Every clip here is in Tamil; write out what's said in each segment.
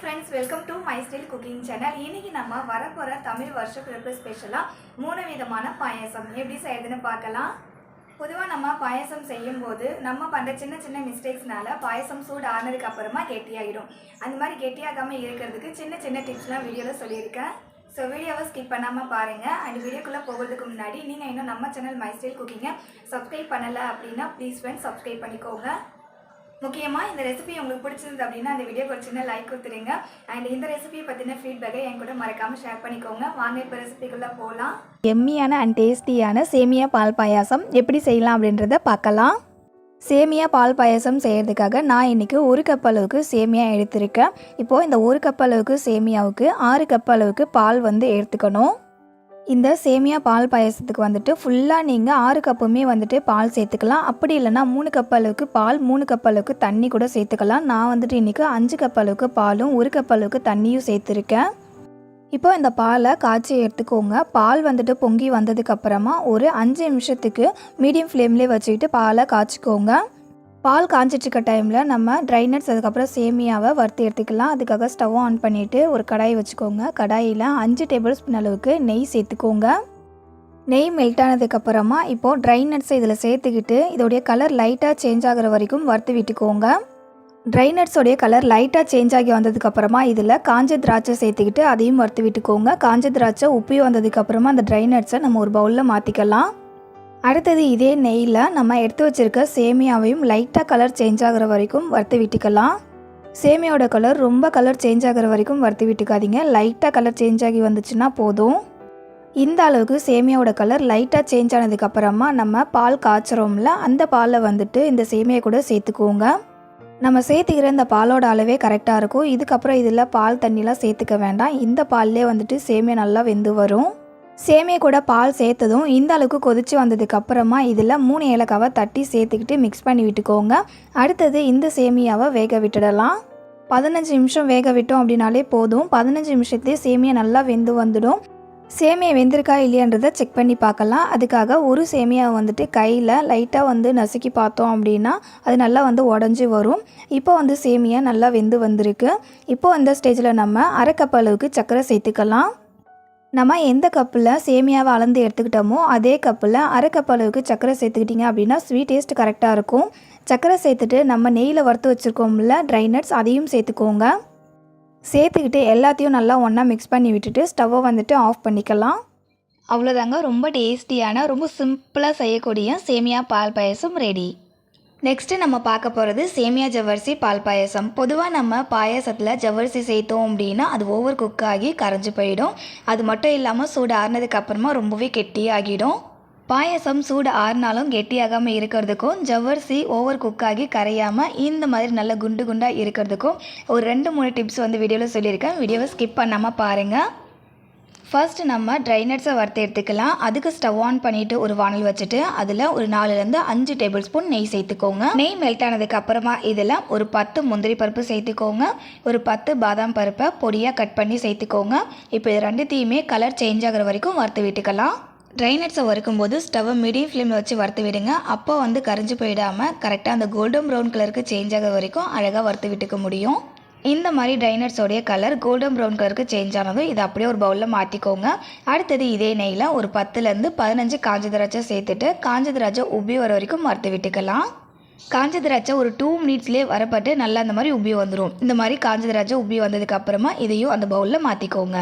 Friends welcome to my style cooking channel இன்றைக்கி நம்ம வரப்போகிற தமிழ் வருஷ பிறப்பு ஸ்பெஷலாக மூணு விதமான பாயாசம். எப்படி செய்யறதுன்னு பார்க்கலாம். பொதுவாக நம்ம பாயாசம் செய்யும்போது நம்ம பண்ணுற சின்ன சின்ன மிஸ்டேக்ஸ்னால பாயசம் சூடு ஆனதுக்கு அப்புறமா கெட்டியாகிடும் அந்த மாதிரி கெட்டியாகாமல் இருக்கிறதுக்கு சின்ன சின்ன டிப்ஸ்லாம் வீடியோவில் சொல்லியிருக்கேன். ஸோ வீடியோவை ஸ்கிப் பண்ணாமல் பாருங்கள் அண்ட் வீடியோக்குள்ளே போகிறதுக்கு முன்னாடி நீங்கள் இன்னும் நம்ம சேனல் மை ஸ்டைல் குக்கிங்கை சப்ஸ்கிரைப் பண்ணலை அப்படின்னா ப்ளீஸ் ஃப்ரெண்ட்ஸ் சப்ஸ்கிரைப் பண்ணிக்கோங்க. முக்கியமாக இந்த ரெசிபி உங்களுக்கு பிடிச்சிருந்து அப்படின்னா அந்த வீடியோக்கு ஒரு சின்ன லைக் கொடுத்துருங்க அண்ட் இந்த ரெசிபியை பற்றின ஃபீட்பேக்கை என் கூட மறக்காமல் ஷேர் பண்ணிக்கோங்க. வாங்க இப்போ ரெசிபிக்குள்ளே போகலாம் எம்மியான அண்ட் டேஸ்டியான சேமியா பால் பாயாசம் எப்படி செய்யலாம் அப்படின்றத பார்க்கலாம். சேமியா பால் பாயசம் செய்கிறதுக்காக நான் இன்றைக்கி ஒரு கப் அளவுக்கு சேமியா எடுத்திருக்கேன். இப்போது இந்த ஒரு கப் அளவுக்கு சேமியாவுக்கு ஆறு கப் அளவுக்கு பால் வந்து எடுத்துக்கணும். இந்த சேமியா பால் பாயாசத்துக்கு வந்துட்டு ஃபுல்லாக நீங்கள் ஆறு கப்புமே வந்துட்டு பால் சேர்த்துக்கலாம். அப்படி இல்லைன்னா மூணு கப் அளவுக்கு பால் மூணு கப் அளவுக்கு தண்ணி கூட சேர்த்துக்கலாம். நான் வந்துட்டு இன்றைக்கி அஞ்சு கப் அளவுக்கு பாலும் ஒரு கப் அளவுக்கு தண்ணியும் சேர்த்துருக்கேன். இப்போ இந்த பாலை காய்ச்சி எடுத்துக்கோங்க. பால் வந்துட்டு பொங்கி வந்ததுக்கப்புறமா ஒரு அஞ்சு நிமிஷத்துக்கு மீடியம் ஃப்ளேம்லேயே வச்சுக்கிட்டு பாலை காய்ச்சிக்கோங்க. பால் காய்ச்சிட்டு டைமில் நம்ம ட்ரை நட்ஸ் அதுக்கப்புறம் சேமியாவை வறுத்து எடுத்துக்கலாம். அதுக்காக ஸ்டவ் ஆன் பண்ணிவிட்டு ஒரு கடாய் வச்சுக்கோங்க. கடாயில் அஞ்சு டேபிள் ஸ்பூன் அளவுக்கு நெய் சேர்த்துக்கோங்க. நெய் மெல்ட் ஆனதுக்கப்புறமா இப்போது ட்ரை நட்ஸை இதில் சேர்த்துக்கிட்டு இதோடைய கலர் லைட்டாக சேஞ்ச் ஆகிற வரைக்கும் வறுத்து விட்டுக்கோங்க. ட்ரை நட்ஸோடைய கலர் லைட்டாக சேஞ்ச் ஆகி வந்ததுக்கப்புறமா இதில் காஞ்ச திராட்சை சேர்த்துக்கிட்டு அதையும் வறுத்து விட்டுக்கோங்க. காஞ்ச திராட்சை உப்பி வந்ததுக்கப்புறமா அந்த ட்ரை நட்ஸை நம்ம ஒரு பவுலில் மாற்றிக்கலாம் அடுத்தது இதே நெய்யில் நம்ம எடுத்து வச்சிருக்க சேமியாவையும் லைட்டாக கலர் சேஞ்ச் ஆகிற வரைக்கும் வறுத்து விட்டுக்கலாம். சேமியாவோட கலர் ரொம்ப கலர் சேஞ்ச் ஆகிற வரைக்கும் வறுத்து விட்டுக்காதீங்க. லைட்டாக கலர் சேஞ்ச் ஆகி வந்துச்சுன்னா போதும். இந்த அளவுக்கு சேமியாவோட கலர் லைட்டாக சேஞ்ச் ஆனதுக்கப்புறமா நம்ம பால் காய்ச்சுறோம்ல அந்த பாலை வந்துட்டு இந்த சேமியா கூட சேர்த்துக்குவோங்க நம்ம சேர்த்துக்கிற இந்த பாலோட அளவே கரெக்டாக இருக்கும். இதுக்கப்புறம் இதில் பால் தண்ணிலாம் சேர்த்துக்க வேண்டாம். இந்த பால்லே வந்துட்டு சேமியா நல்லா வெந்து வரும். சேமியா கூட பால் சேர்த்ததும் இந்த அளவுக்கு கொதிச்சு வந்ததுக்கு அப்புறமா இதில் மூணு ஏலக்காவை தட்டி சேர்த்துக்கிட்டு மிக்ஸ் பண்ணி விட்டுக்கோங்க. அடுத்தது இந்த சேமியாவை வேக விட்டுடலாம். பதினஞ்சு நிமிஷம் வேக விட்டோம் அப்படின்னாலே போதும். பதினஞ்சு நிமிஷத்துலேயே சேமியா நல்லா வெந்து வந்துடும். சேமியா வெந்திருக்கா இல்லையன்றதை செக் பண்ணி பார்க்கலாம். அதுக்காக ஒரு சேமியாவை வந்துட்டு கையில் லைட்டாக வந்து நசுக்கி பார்த்தோம் அப்படின்னா அது நல்லா வந்து உடஞ்சி வரும். இப்போ வந்து சேமியா நல்லா வெந்து வந்திருக்கு. இப்போ அந்த ஸ்டேஜில் நம்ம அரை அளவுக்கு சர்க்கரை சேர்த்துக்கலாம். நம்ம எந்த கப்பில் சேமியாவை அளந்து எடுத்துக்கிட்டோமோ அதே கப்பில் அரை கப் அளவுக்கு சர்க்கரை சேர்த்துக்கிட்டிங்க அப்படின்னா ஸ்வீட் டேஸ்ட் கரெக்டாக இருக்கும். சர்க்கரை சேர்த்துட்டு நம்ம நெய்யில் வறுத்து வச்சுருக்கோம்ல ட்ரை நட்ஸ் அதையும் சேர்த்துக்கோங்க. சேர்த்துக்கிட்டு எல்லாத்தையும் நல்லா ஒன்றா மிக்ஸ் பண்ணி விட்டுட்டு ஸ்டவ்வை வந்துட்டு ஆஃப் பண்ணிக்கலாம். அவ்வளோதாங்க ரொம்ப டேஸ்டியான ரொம்ப சிம்பிளாக செய்யக்கூடிய சேமியா பால் பாயசம் ரெடி நெக்ஸ்ட்டு நம்ம பார்க்க போகிறது சேமியா ஜவ்வரிசி பால் பாயசம். பொதுவாக நம்ம பாயசத்தில் ஜவ்வரிசி சேர்த்தோம் அப்படின்னா அது ஓவர் குக் ஆகி கரைஞ்சி போயிடும். அது மட்டும் இல்லாமல் சூடு ஆறுனதுக்கப்புறமா ரொம்பவே கெட்டியாகிடும் பாயசம் சூடு ஆறுனாலும் கெட்டியாகாமல் இருக்கிறதுக்கும் ஜவ்வரிசி ஓவர் குக் ஆகி கரையாமல் இந்த மாதிரி நல்ல குண்டு குண்டாக இருக்கிறதுக்கும் ஒரு ரெண்டு மூணு டிப்ஸ் வந்து வீடியோவில் சொல்லியிருக்கேன். வீடியோவை ஸ்கிப் பண்ணாமல் பாருங்கள் ஃபர்ஸ்ட் நம்ம ட்ரை நட்ஸை வறுத்து எடுத்துக்கலாம். அதுக்கு ஸ்டவ் ஆன் பண்ணிவிட்டு ஒரு வானல் வச்சுட்டு அதில் ஒரு நாலுலேருந்து அஞ்சு டேபிள் ஸ்பூன் நெய் சேர்த்துக்கோங்க. நெய் மெல்ட் ஆனதுக்கு அப்புறமா இதில் ஒரு பத்து முந்திரி பருப்பு சேர்த்துக்கோங்க. ஒரு பத்து பாதாம் பருப்பை பொடியாக கட் பண்ணி சேர்த்துக்கோங்க. இப்போ இது ரெண்டுத்தையுமே கலர் சேஞ்ச் ஆகிற வரைக்கும் வறுத்து விட்டுக்கலாம். ட்ரை நட்ஸை வறுக்கும் போது ஸ்டவ்வை மீடியம் ஃப்ளேமில் வச்சு வறுத்து விடுங்க. அப்போ வந்து கரைஞ்சி போயிடாமல் கரெக்டாக அந்த கோல்டன் ப்ரௌன் கலருக்கு சேஞ்ச் ஆகிற வரைக்கும் அழகாக வறுத்து விட்டுக்க முடியும். இந்த மாதிரி ட்ரைனட்ஸோடைய கலர் கோல்டன் ப்ரௌன் கலருக்கு சேஞ்ச் ஆனதும் இதை அப்படியே ஒரு பவுலில் மாற்றிக்கோங்க அடுத்தது இதே நெய்யில் ஒரு பத்துலேருந்து பதினஞ்சு காஞ்ச திராட்சை சேர்த்துட்டு காஞ்ச திராட்சை உப்பி வர வரைக்கும் வறுத்து விட்டுக்கலாம். காஞ்ச திராட்சை ஒரு டூ மினிட்ஸ்லேயே வரப்பட்டு நல்லா அந்த மாதிரி உப்பி வந்துடும் இந்த மாதிரி காஞ்ச திராட்சை உப்பி வந்ததுக்கு அப்புறமா இதையும் அந்த பவுலில் மாற்றிக்கோங்க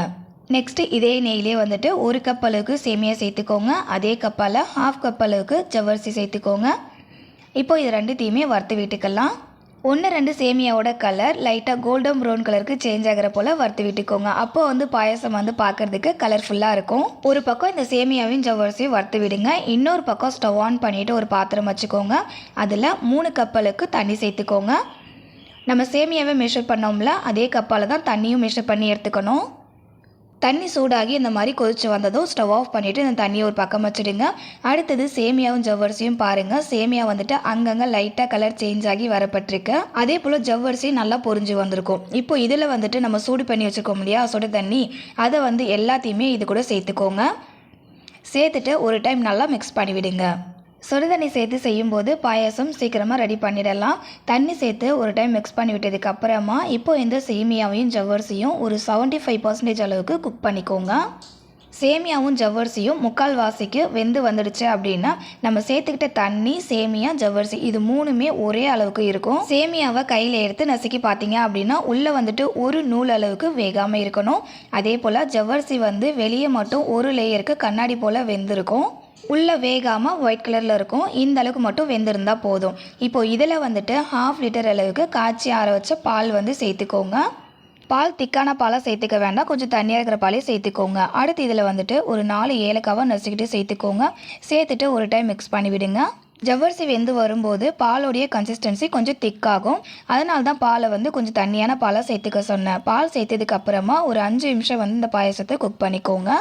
நெக்ஸ்ட்டு இதே நெய்யிலே வந்துட்டு ஒரு கப் அளவுக்கு சேமியா சேர்த்துக்கோங்க. அதே கப்பால் ஹாஃப் கப் அளவுக்கு ஜவ்வரிசி சேர்த்துக்கோங்க. இப்போ இது ரெண்டுத்தையுமே வறுத்து விட்டுக்கலாம். ஒன்று ரெண்டு சேமியாவோட கலர் லைட்டாக கோல்டன் ப்ரௌன் கலருக்கு சேஞ்ச் ஆகிற போல் வறுத்து விட்டுக்கோங்க. அப்போ வந்து பாயசம் வந்து பார்க்கறதுக்கு கலர்ஃபுல்லாக இருக்கும். ஒரு பக்கம் இந்த சேமியாவையும் ஜவ்வரிசையும் வறுத்து விடுங்க. இன்னொரு பக்கம் ஸ்டவ் ஆன் பண்ணிவிட்டு ஒரு பாத்திரம் வச்சுக்கோங்க. அதில் மூணு கப்பலுக்கு தண்ணி சேர்த்துக்கோங்க. நம்ம சேமியாவை மெஷர் பண்ணோம்ல அதே கப்பால் தான் தண்ணியும் மெஷர் பண்ணி எடுத்துக்கணும். தண்ணி சூடாகி இந்த மாதிரி கொதிச்சு வந்ததும் ஸ்டவ் ஆஃப் பண்ணிவிட்டு இந்த தண்ணியை ஒரு பக்கம் வச்சுடுங்க. அடுத்தது சேமியாவும் ஜவ்வரிசியும் பாருங்கள் சேமியா வந்துட்டு அங்கங்கே லைட்டாக கலர் சேஞ்ச் ஆகி வரப்பட்டிருக்கு. அதே போல் ஜவ்வரிசியும் நல்லா பொரிஞ்சு வந்திருக்கும். இப்போ இதில் வந்துட்டு நம்ம சூடு பண்ணி வச்சுருக்கோம் இல்லையா சுடு தண்ணி. அதை வந்து எல்லாத்தையுமே இது கூட சேர்த்துக்கோங்க. சேர்த்துட்டு ஒரு டைம் நல்லா மிக்ஸ் பண்ணிவிடுங்க. சுடுதண்ணி சேர்த்து செய்யும்போது பாயாசம் சீக்கிரமாக ரெடி பண்ணிடலாம். தண்ணி சேர்த்து ஒரு டைம் மிக்ஸ் பண்ணி விட்டதுக்கு அப்புறமா இப்போ இந்த சேமியாவையும் ஜவ்வரிசியும் ஒரு 75% ஃபைவ் பர்சன்டேஜ் அளவுக்கு குக் பண்ணிக்கோங்க. சேமியாவும் ஜவ்வரிசியும் முக்கால் வாசிக்கு வெந்து வந்துடுச்சு அப்படின்னா நம்ம சேர்த்துக்கிட்ட தண்ணி சேமியா ஜவ்வரிசி இது மூணுமே ஒரே அளவுக்கு இருக்கும். சேமியாவை கையில் எடுத்து நசுக்கி பார்த்தீங்க அப்படின்னா உள்ளே வந்துட்டு ஒரு நூல் அளவுக்கு வேகாமல் இருக்கணும். அதே போல் ஜவ்வரிசி வந்து வெளியே மட்டும் ஒரு லேயருக்கு கண்ணாடி போல் வெந்திருக்கும். உள்ளே வேகாமல் ஒயிட் கலரில் இருக்கும். இந்த அளவுக்கு மட்டும் வெந்திருந்தால் போதும். இப்போது இதில் வந்துட்டு ஹாஃப் லிட்டர் அளவுக்கு காய்ச்சி ஆற வச்ச பால் வந்து சேர்த்துக்கோங்க. பால் திக்கான பாலை சேர்த்துக்க வேண்டாம். கொஞ்சம் தண்ணியாக இருக்கிற பாலே சேர்த்துக்கோங்க. அடுத்து இதில் வந்துட்டு ஒரு நாலு ஏலக்காவை நசுக்கிட்டு சேர்த்துக்கோங்க. சேர்த்துட்டு ஒரு டைம் மிக்ஸ் பண்ணி விடுங்க. ஜவ்வரிசி வெந்து வரும்போது பாலோடைய கன்சிஸ்டன்சி கொஞ்சம் திக்காகும். அதனால தான் பாலை வந்து கொஞ்சம் தண்ணியான பாலாக சேர்த்துக்க சொன்னேன். பால் சேர்த்ததுக்கு அப்புறமா ஒரு அஞ்சு நிமிஷம் வந்து இந்த பாயசத்தை குக் பண்ணிக்கோங்க.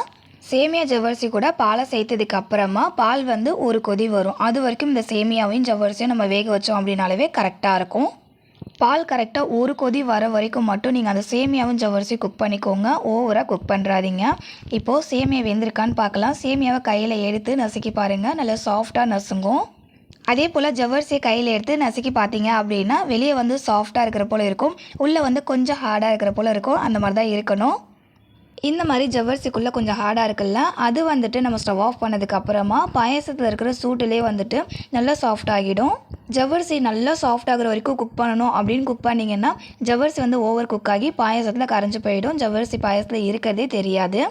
சேமியா ஜவ்வரிசி கூட பாலை சேர்த்ததுக்கு அப்புறமா பால் வந்து ஒரு கொதி வரும். அது வரைக்கும் இந்த சேமியாவையும் ஜவ்வரிசியும் நம்ம வேக வச்சோம் அப்படின்னாலவே கரெக்டாக இருக்கும். பால் கரெக்டாக ஒரு கொதி வர வரைக்கும் மட்டும் நீங்கள் அந்த சேமியாவும் ஜவ்வரிசி குக் பண்ணிக்கோங்க. ஓவராக குக் பண்ணுறாதீங்க இப்போது சேமியா வெந்திருக்கான்னு பார்க்கலாம். சேமியாவை கையில் எடுத்து நசுக்கி பாருங்கள் நல்லா சாஃப்டாக நசுங்கும். அதே போல் ஜவ்வரிசியை கையில் எடுத்து நசுக்கி பார்த்தீங்க அப்படின்னா வெளியே வந்து சாஃப்டாக இருக்கிற போல் இருக்கும். உள்ளே வந்து கொஞ்சம் ஹார்டாக இருக்கிற போல் இருக்கும். அந்த மாதிரி தான் இருக்கணும். இந்த மாதிரி ஜவ்வரிசிக்குள்ளே கொஞ்சம் ஹார்டாக இருக்குல்ல அது வந்துட்டு நம்ம ஸ்டவ் ஆஃப் பண்ணதுக்கப்புறமா பாயசத்தில் இருக்கிற சூட்டுலேயே வந்துட்டு நல்லா சாஃப்ட் ஆகிடும். ஜவ்வரிசி நல்லா சாஃப்ட் ஆகிற வரைக்கும் குக் பண்ணணும். அப்படின்னு குக் பண்ணிங்கன்னா ஜவ்வரிசி வந்து ஓவர் குக் ஆகி பாயசத்தில் கரைஞ்சு போயிடும். ஜவ்வரிசி பாயசத்தில் இருக்கிறதே தெரியாது.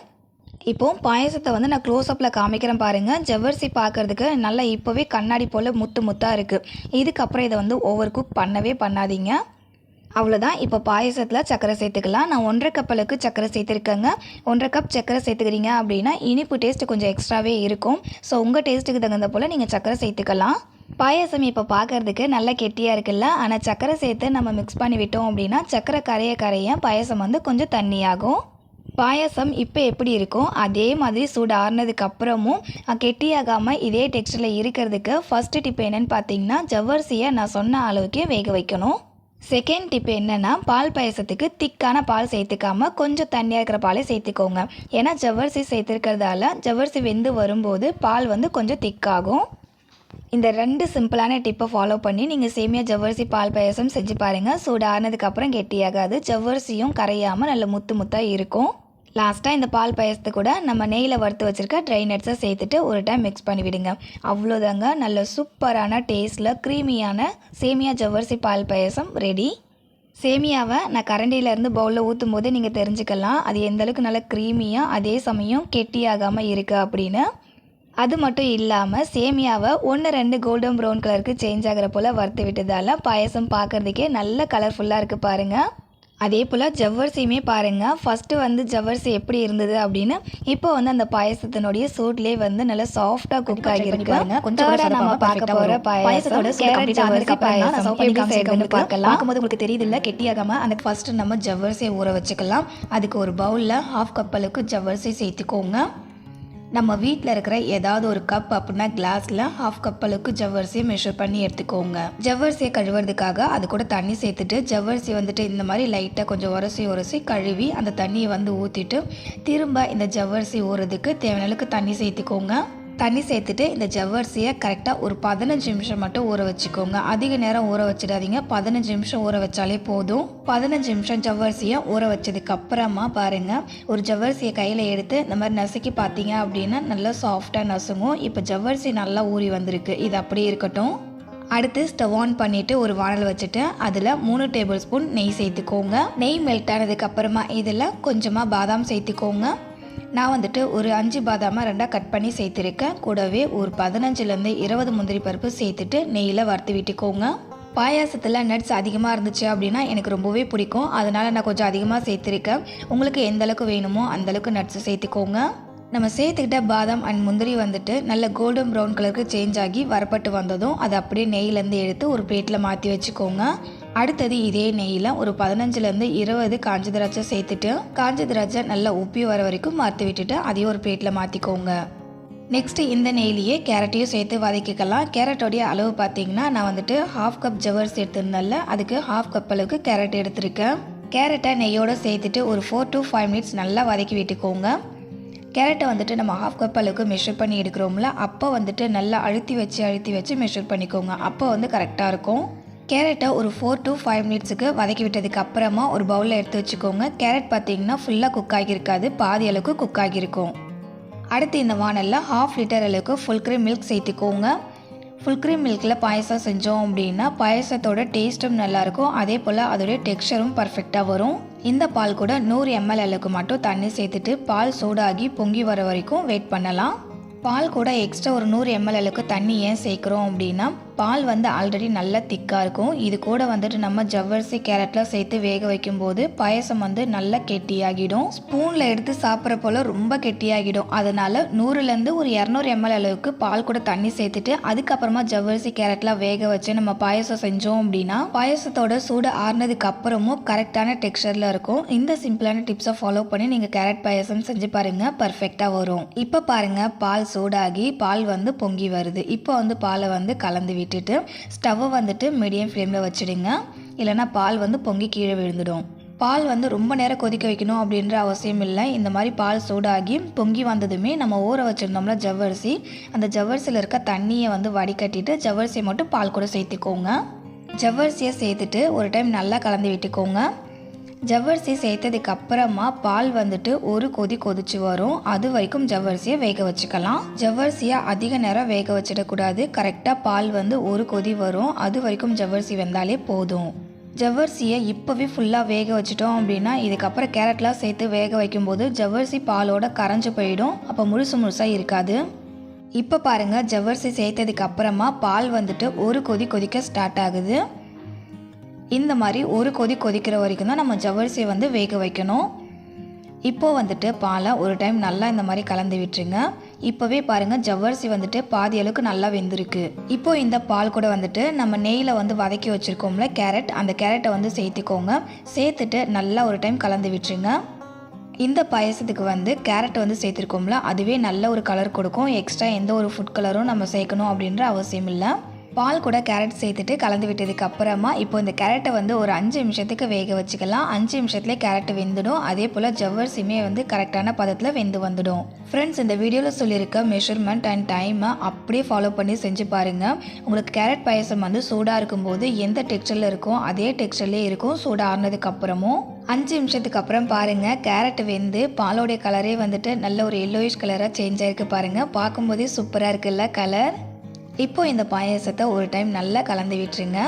இப்போ பாயசத்தை வந்து நான் க்ளோஸ்அப்பில் காமிக்கிறேன் பாருங்கள் ஜவ்வரிசி பார்க்குறதுக்கு நல்லா இப்போவே கண்ணாடி போல் முத்து முத்தாக இருக்குது இதுக்கப்புறம் இதை வந்து ஓவர் குக் பண்ணவே பண்ணாதீங்க. அவ்வளோதான் இப்போ பாயசத்தில் சர்க்கரை சேர்த்துக்கலாம். நான் ஒன்றரை கப் அளவுக்கு சர்க்கரை சேர்த்துருக்கேங்க. ஒன்றரை கப் சர்க்கரை சேர்த்துக்கிறீங்க அப்படின்னா இனிப்பு டேஸ்ட் கொஞ்சம் எக்ஸ்ட்ராவே இருக்கும். ஸோ உங்கள் டேஸ்ட்டுக்கு தகுந்த போல் நீங்கள் சர்க்கரை சேர்த்துக்கலாம். பாயாசம் இப்போ பார்க்கறதுக்கு நல்ல கெட்டியாக இருக்குல்ல? ஆனால் சர்க்கரை சேர்த்து நம்ம மிக்ஸ் பண்ணி விட்டோம் அப்படின்னா சர்க்கரை கரைய கரைய பாயாசம் வந்து கொஞ்சம் தண்ணியாகும். பாயாசம் இப்போ எப்படி இருக்கும் அதே மாதிரி சூடு ஆறுனதுக்கு அப்புறமும் கெட்டியாகாமல் இதே டெக்ஸ்டரில் இருக்கிறதுக்கு ஃபஸ்ட்டு டிப் என்னென்னு பார்த்தீங்கன்னா ஜவ்வரிசியை நான் சொன்ன அளவுக்கே வேக வைக்கணும். செகண்ட் டிப் என்னென்னா பால் பாயசத்துக்கு திக்கான பால் சேர்த்துக்காம கொஞ்சம் தண்ணியாக இருக்கிற பாலே சேர்த்துக்கோங்க. ஏன்னா ஜவ்வரிசி சேர்த்துருக்கிறதால ஜவ்வரிசி வெந்து வரும்போது பால் வந்து கொஞ்சம் திக்காகும். இந்த ரெண்டு சிம்பிளான டிப்பை ஃபாலோ பண்ணி நீங்கள் சேமியா ஜவ்வரிசி பால் பாயசம் செஞ்சு பாருங்கள் சூடானதுக்கப்புறம் கெட்டியாகாது. ஜவ்வரிசியும் கரையாமல் நல்ல முத்து முத்தாக இருக்கும். லாஸ்ட்டாக இந்த பால் பாயசத்தை கூட நம்ம நெய்யில் வறுத்து வச்சுருக்க ட்ரை நட்ஸை சேர்த்துட்டு ஒரு டைம் மிக்ஸ் பண்ணி விடுங்க. அவ்வளோதாங்க நல்ல சூப்பரான டேஸ்ட்டில் க்ரீமியான சேமியா ஜவ்வரிசி பால் பாயசம் ரெடி சேமியாவை நான் கரண்டியிலேருந்து பவுலில் ஊற்றும் போதே நீங்கள் தெரிஞ்சுக்கலாம். அது எந்த அளவுக்கு நல்ல க்ரீமியாக அதே சமயம் கெட்டியாகாமல் இருக்குது அப்படின்னு. அது மட்டும் இல்லாமல் சேமியாவை ஒன்று ரெண்டு கோல்டன் ப்ரௌன் கலருக்கு சேஞ்ச் ஆகிற போல் வறுத்து விட்டதால் பாயசம் பார்க்குறதுக்கே நல்ல கலர்ஃபுல்லாக இருக்குது பாருங்கள் அதே போல் ஜவ்வரிசியுமே பாருங்கள் ஃபஸ்ட்டு வந்து ஜவ்வரிசி எப்படி இருந்தது அப்படின்னு இப்போ வந்து அந்த பாயசத்தினுடைய சூட்லேயே வந்து நல்லா சாஃப்டாக குக் ஆகியிருக்கு. கொஞ்சம் நம்ம பார்க்க போகிற பாயசத்தோட கேரட் ஜவ்வரிசி பாயசம் எப்படி செய்யறதுன்னு பார்க்கலாம். பார்க்கும்போது உங்களுக்கு தெரியுது இல்லை? கெட்டியாகாமல் அந்த ஃபஸ்ட்டு நம்ம ஜவ்வரிசியை ஊற வச்சுக்கலாம். அதுக்கு ஒரு பவுலில் ஹாஃப் கப் அளவுக்கு ஜவ்வரிசி சேர்த்துக்கோங்க. நம்ம வீட்டில் இருக்கிற ஏதாவது ஒரு கப் அப்படின்னா கிளாஸில் ஹாஃப் கப் அளவுக்கு ஜவ்வரிசியை மெஷர் பண்ணி எடுத்துக்கோங்க. ஜவ்வரிசியை கழுவுறதுக்காக அது கூட தண்ணி சேர்த்துட்டு ஜவ்வரிசி வந்துட்டு இந்த மாதிரி லைட்டாக கொஞ்சம் உரசி உரசி கழுவி அந்த தண்ணியை வந்து ஊற்றிட்டு திரும்ப இந்த ஜவ்வரிசி ஊறுறதுக்கு தேவையான அளவுக்கு தண்ணி சேர்த்துக்கோங்க. தண்ணி சேர்த்துட்டு இந்த ஜவ்வரிசியை கரெக்டாக ஒரு பதினஞ்சு நிமிஷம் மட்டும் ஊற வச்சுக்கோங்க. அதிக நேரம் ஊற வச்சிடாதீங்க. பதினஞ்சு நிமிஷம் ஊற வச்சாலே போதும். பதினஞ்சு நிமிஷம் ஜவ்வரிசியை ஊற வச்சதுக்கு அப்புறமா பாருங்க. ஒரு ஜவ்வரிசியை கையில் எடுத்து இந்த மாதிரி நசுக்கி பார்த்தீங்க அப்படின்னா நல்லா சாஃப்டாக நசுங்கும். இப்போ ஜவ்வரிசி நல்லா ஊறி வந்திருக்கு. இது அப்படியே இருக்கட்டும். அடுத்து ஸ்டவ் ஆன் பண்ணிவிட்டு ஒரு வானல் வச்சுட்டு அதில் மூணு டேபிள் ஸ்பூன் நெய் சேர்த்துக்கோங்க. நெய் மெல்ட் ஆனதுக்கு அப்புறமா இதில் கொஞ்சமாக பாதாம் சேர்த்துக்கோங்க. நான் வந்துட்டு ஒரு அஞ்சு பாதாமாக ரெண்டாக கட் பண்ணி சேர்த்துருக்கேன். கூடவே ஒரு பதினஞ்சுலேருந்து இருபது முந்திரி பருப்பு சேர்த்துட்டு நெய்யில் வறுத்து விட்டுக்கோங்க. பாயாசத்தில் நட்ஸ் அதிகமாக இருந்துச்சு அப்படின்னா எனக்கு ரொம்பவே பிடிக்கும். அதனால் நான் கொஞ்சம் அதிகமாக சேர்த்துருக்கேன். உங்களுக்கு எந்த அளவுக்கு வேணுமோ அந்தளவுக்கு நட்ஸை சேர்த்துக்கோங்க. நம்ம சேர்த்துக்கிட்ட பாதாம் அண்ட் முந்திரி வந்துட்டு நல்ல கோல்டன் ப்ரௌன் கலருக்கு சேஞ்ச் ஆகி வரப்பட்டு வந்ததும் அதை அப்படியே நெய்யிலேருந்து எடுத்து ஒரு பிளேட்டில் மாற்றி வச்சுக்கோங்க. அடுத்தது இதே நெய்யில் ஒரு பதினஞ்சுலேருந்து இருபது காஞ்ச திராட்சை சேர்த்துட்டு காஞ்ச திராட்சை நல்லா உப்பி வர வரைக்கும் மாற்றி விட்டுட்டு அதையும் ஒரு பிளேட்டில் மாற்றிக்கோங்க நெக்ஸ்ட்டு இந்த நெய்லியே கேரட்டையும் சேர்த்து வதக்கிக்கலாம். கேரட்டோடைய அளவு பார்த்தீங்கன்னா நான் வந்துட்டு ஹாஃப் கப் ஜவர்ஸ் எடுத்திருந்தேன்ல அதுக்கு ஹாஃப் கப் அளவுக்கு கேரட் எடுத்திருக்கேன். கேரட்டை நெய்யோடு சேர்த்துட்டு ஒரு ஃபோர் டு ஃபைவ் மினிட்ஸ் நல்லா வதக்கி விட்டுக்கோங்க. கேரட்டை வந்துட்டு நம்ம ஹாஃப் கப் அளவுக்கு மெஷர் பண்ணி எடுக்கிறோம்ல அப்போ வந்துட்டு நல்லா அழுத்தி வச்சு அழுத்தி வச்சு மெஷர் பண்ணிக்கோங்க. அப்போ வந்து கரெக்டாக இருக்கும். கேரட்டை ஒரு ஃபோர் டு ஃபைவ் மினிட்ஸுக்கு வதக்கி விட்டதுக்கு அப்புறமா ஒரு பவுலில் எடுத்து வச்சுக்கோங்க. கேரட் பார்த்தீங்கன்னா ஃபுல்லாக குக் ஆகியிருக்காது. பாதி அளவுக்கு குக் ஆகியிருக்கும். அடுத்து இந்த வானலில் ஹாஃப் லிட்டர் அளவுக்கு ஃபுல் க்ரீம் மில்க் சேர்த்துக்கோங்க. ஃபுல் க்ரீம் மில்கில் பாயசம் செஞ்சோம் அப்படின்னா பாயசத்தோட டேஸ்ட்டும் நல்லாயிருக்கும். அதே போல் அதோடைய டெக்ஸ்சரும் பர்ஃபெக்டாக வரும். இந்த பால் கூட நூறு எம்எல் அளவுக்கு மட்டும் தண்ணி சேர்த்துட்டு பால் சூடாகி பொங்கி வர வரைக்கும் வெயிட் பண்ணலாம். பால் கூட எக்ஸ்ட்ரா ஒரு நூறு எம்எல் அளவுக்கு தண்ணி ஏன் சேர்க்குறோம் அப்படின்னா பால் வந்து ஆல்ரெடி நல்லா திக்காக இருக்கும். இது கூட வந்துட்டு நம்ம ஜவ்வரிசி கேரட்லாம் சேர்த்து வேக வைக்கும்போது பாயசம் வந்து நல்லா கெட்டியாகிடும். ஸ்பூனில் எடுத்து சாப்பிட்ற போல் ரொம்ப கெட்டியாகிடும். அதனால் நூறுலேருந்து ஒரு இரநூறு எம்எல் அளவுக்கு பால் கூட தண்ணி சேர்த்துட்டு அதுக்கப்புறமா ஜவ்வரிசி கேரட்லாம் வேக வச்சு நம்ம பாயசம் செஞ்சோம் அப்படின்னா பாயசத்தோட சூடு ஆறுனதுக்கு அப்புறமும் கரெக்டான டெக்ஸ்டரில் இருக்கும். இந்த சிம்பிளான டிப்ஸை ஃபாலோ பண்ணி நீங்கள் கேரட் பாயசம் செஞ்சு பாருங்கள் பர்ஃபெக்டாக வரும். இப்போ பாருங்கள் பால் சூடாகி பால் வந்து பொங்கி வருது. இப்போ வந்து பாலை வந்து கலந்து விட்டு விட்டுட்டு ஸ்டவ்வை வந்துட்டு மீடியம் ஃப்ளேமில் வச்சுடுங்க. இல்லைன்னா பால் வந்து பொங்கி கீழே விழுந்துடும். பால் வந்து ரொம்ப நேரம் கொதிக்க வைக்கணும் அப்படின்ற அவசியம் இல்லை. இந்த மாதிரி பால் சூடாகி பொங்கி வந்ததுமே நம்ம ஊற வச்சுருந்தோம்ல ஜவ்வரிசி அந்த ஜவ்வரிசியில் இருக்க தண்ணியை வந்து வடிகட்டிட்டு ஜவ்வரிசியை மட்டும் பால் கூட சேர்த்துக்கோங்க. ஜவ்வரிசியை சேர்த்துட்டு ஒரு டைம் நல்லா கலந்து விட்டுக்கோங்க. ஜவ்வரிசி சேர்த்ததுக்கு அப்புறமா பால் வந்துட்டு ஒரு கொதி கொதிச்சு வரும். அது வரைக்கும் ஜவ்வரிசியை வேக வச்சுக்கலாம். ஜவ்வரிசியை அதிக நேரம் வேக வச்சிடக்கூடாது. கரெக்டாக பால் வந்து ஒரு கொதி வரும். அது வரைக்கும் ஜவ்வரிசி வந்தாலே போதும். ஜவ்வரிசியை இப்போவே ஃபுல்லாக வேக வச்சிட்டோம் அப்படின்னா இதுக்கப்புறம் கேரட்லாம் சேர்த்து வேக வைக்கும்போது ஜவ்வரிசி பாலோட கரைஞ்சு போயிடும். அப்போ முழுசு முழுசாக இருக்காது. இப்போ பாருங்கள் ஜவ்வரிசி சேர்த்ததுக்கு அப்புறமா பால் வந்துட்டு ஒரு கொதி கொதிக்க ஸ்டார்ட் ஆகுது. இந்த மாதிரி ஒரு கொதி கொதிக்கிற வரைக்கும் தான் நம்ம ஜவ்வரிசியை வந்து வேக வைக்கணும். இப்போ வந்துட்டு பாலை ஒரு டைம் நல்லா இந்த மாதிரி கலந்து விட்டுருங்க. இப்போவே பாருங்கள் ஜவ்வரிசி வந்துட்டு பாதி அளவுக்கு நல்லா வெந்திருக்கு. இப்போ இந்த பால் கூட வந்துட்டு நம்ம நெய்யில் வந்து வதக்கி வச்சுருக்கோம்ல கேரட் அந்த கேரட்டை வந்து சேர்த்துக்கோங்க. சேர்த்துட்டு நல்லா ஒரு டைம் கலந்து விட்டுருங்க. இந்த பாயசத்துக்கு வந்து கேரட் வந்து சேர்த்துருக்கோம்ல அதுவே நல்ல ஒரு கலர் கொடுக்கும். எக்ஸ்ட்ரா எந்த ஒரு ஃபுட் கலரும் நம்ம சேர்க்கணும் அப்படின்ற அவசியம் இல்லை பால் கூட கேரட் சேர்த்துட்டு கலந்து விட்டதுக்கு அப்புறமா இப்போ இந்த கேரட்டை வந்து ஒரு அஞ்சு நிமிஷத்துக்கு வேக வச்சுக்கலாம். அஞ்சு நிமிஷத்துலேயே கேரட் வெந்துடும். அதே போல் ஜவ்வரிசியுமே வந்து கரெக்டான பதத்தில் வெந்து வந்துடும். ஃப்ரெண்ட்ஸ் இந்த வீடியோவில் சொல்லியிருக்க மெஷர்மெண்ட் அண்ட் டைமை அப்படியே ஃபாலோ பண்ணி செஞ்சு பாருங்கள் உங்களுக்கு கேரட் பாயசம் வந்து சூடாக இருக்கும்போது எந்த டெக்ஸ்டரில் இருக்கும் அதே டெக்ஸ்டர்லேயே இருக்கும். சூடாக ஆனதுக்கப்புறமும் அஞ்சு நிமிஷத்துக்கு அப்புறம் பாருங்கள் கேரட் வெந்து பாலோடைய கலரே வந்துட்டு நல்ல ஒரு எல்லோயிஷ் கலராக சேஞ்ச் ஆயிருக்கு பாருங்கள் பார்க்கும்போதே சூப்பராக இருக்குல்ல கலர் இப்போ இந்த பாயாசத்தை ஒரு டைம் நல்லா கலந்து விட்டுருங்க.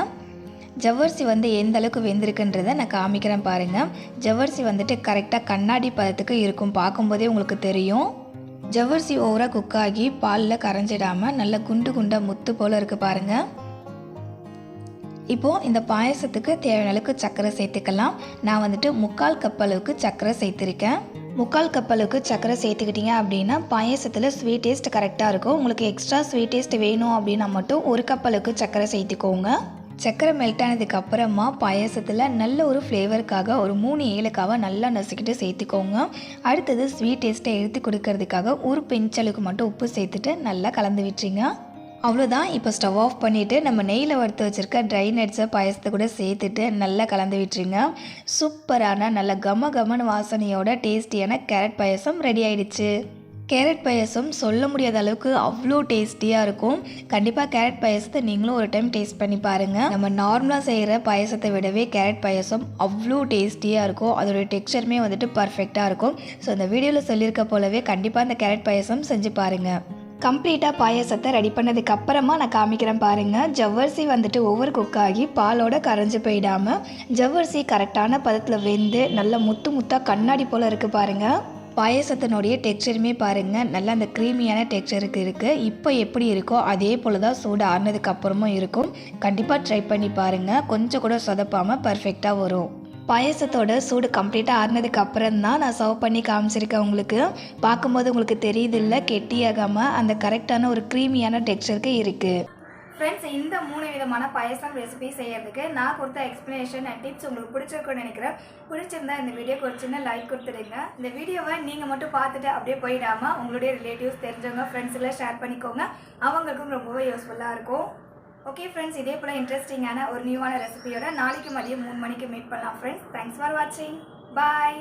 ஜவ்வரிசி வந்து எந்த அளவுக்கு வெந்திருக்குன்றதை நான் காமிக்கிறேன் பாருங்கள் ஜவ்வரிசி வந்துட்டு கரெக்டாக கண்ணாடி பதத்துக்கு இருக்கும். பார்க்கும்போதே உங்களுக்கு தெரியும். ஜவ்வரிசி ஓவராக குக் ஆகி பாலில் கரைஞ்சிடாமல் நல்லா குண்டு குண்டாக முத்து போல் இருக்குது பாருங்கள் இப்போது இந்த பாயசத்துக்கு தேவையான அளவுக்கு சர்க்கரை சேர்த்துக்கலாம். நான் வந்துட்டு முக்கால் கப் அளவுக்கு சர்க்கரை சேர்த்துருக்கேன். முக்கால் கப்பலுக்கு சர்க்கரை சேர்த்துக்கிட்டீங்க அப்படின்னா பாயசத்தில் ஸ்வீட் டேஸ்ட் கரெக்டாக இருக்கும். உங்களுக்கு எக்ஸ்ட்ரா ஸ்வீட் டேஸ்ட் வேணும் அப்படின்னா மட்டும் ஒரு கப்பலுக்கு சர்க்கரை சேர்த்துக்கோங்க. சர்க்கரை மெல்ட் ஆனதுக்கு அப்புறமா பாயசத்தில் நல்ல ஒரு ஃப்ளேவருக்காக ஒரு மூணு ஏலக்காவை நல்லா நசுக்கிட்டு சேர்த்துக்கோங்க. அடுத்தது ஸ்வீட் டேஸ்ட்டை எடுத்து கொடுக்கறதுக்காக ஒரு பெஞ்சலுக்கு மட்டும் உப்பு சேர்த்துட்டு நல்லா கலந்து விட்டுறீங்க அவ்வளோதான் இப்போ ஸ்டவ் ஆஃப் பண்ணிவிட்டு நம்ம நெய்யில் வறுத்து வச்சுருக்க ட்ரை நட்ஸை பாயசத்தை கூட சேர்த்துட்டு நல்லா கலந்து விட்டுருங்க. சூப்பரான நல்ல கம கமன் வாசனையோட டேஸ்டியான கேரட் பாயசம் ரெடி ஆயிடுச்சு. கேரட் பாயசம் சொல்ல முடியாத அளவுக்கு அவ்வளோ டேஸ்டியாக இருக்கும். கண்டிப்பாக கேரட் பாயசத்தை நீங்களும் ஒரு டைம் டேஸ்ட் பண்ணி பாருங்கள் நம்ம நார்மலாக செய்கிற பாயசத்தை விடவே கேரட் பாயசம் அவ்வளோ டேஸ்டியாக இருக்கும். அதோட டெக்ஸ்சருமே வந்துட்டு பர்ஃபெக்டாக இருக்கும். ஸோ அந்த வீடியோவில் சொல்லியிருக்க போலவே கண்டிப்பாக அந்த கேரட் பாயசம் செஞ்சு பாருங்கள் கம்ப்ளீட்டாக பாயசத்தை ரெடி பண்ணதுக்கு அப்புறமா நான் காமிக்கிறேன் பாருங்கள் ஜவ்வரிசி வந்துட்டு ஒவ்வொரு குக்காகி பாலோட கரைஞ்சு போயிடாமல் ஜவ்வரிசி கரெக்டான பதத்தில் வெந்து நல்ல முத்து முத்தாக கண்ணாடி போல் இருக்குது பாருங்கள் பாயசத்தினுடைய டெக்ஸ்சருமே பாருங்கள் நல்லா அந்த க்ரீமியான டெக்ஸ்டருக்கு இருக்குது இப்போ எப்படி இருக்கோ அதே போல் தான் சூடு ஆறுனதுக்கு அப்புறமும் இருக்கும். கண்டிப்பாக ட்ரை பண்ணி பாருங்கள் கொஞ்சம் கூட சொதப்பாமல் பர்ஃபெக்டாக வரும். பாயசத்தோட சூடு கம்ப்ளீட்டாக ஆறினதுக்கு அப்புறம் தான் நான் சர்வ் பண்ணி காமிச்சிருக்கேன் உங்களுக்கு. பார்க்கும்போது உங்களுக்கு தெரியுது இல்லை கெட்டியாகாமல் அந்த கரெக்டான ஒரு க்ரீமியான டெக்ஸ்டருக்கு இருக்குது ஃப்ரெண்ட்ஸ் இந்த மூணு விதமான பாயசம் ரெசிபி செய்யறதுக்கு நான் கொடுத்த எக்ஸ்ப்ளனேஷன் அண்ட் டிப்ஸ் உங்களுக்கு பிடிச்சிருக்குன்னு நினைக்கிறேன். பிடிச்சிருந்தா இந்த வீடியோக்கு ஒரு சின்ன லைக் கொடுத்துடுங்க. இந்த வீடியோவை நீங்கள் மட்டும் பார்த்துட்டு அப்படியே போயிடாமல் உங்களுடைய ரிலேட்டிவ்ஸ் தெரிஞ்சவங்க ஃப்ரெண்ட்ஸ் எல்லாம் ஷேர் பண்ணிக்கோங்க. அவங்களுக்கும் ரொம்பவே யூஸ்ஃபுல்லாக இருக்கும். ஓகே ஃப்ரெண்ட்ஸ் இதே போல் இன்ட்ரெஸ்டிங்கான ஒரு நியூவான ரெசிபியோட நாளைக்கு மதியம் மூணு மணிக்கு மீட் பண்ணலாம். ஃப்ரெண்ட்ஸ் தேங்க்ஸ் ஃபார் வாட்சிங் பாய்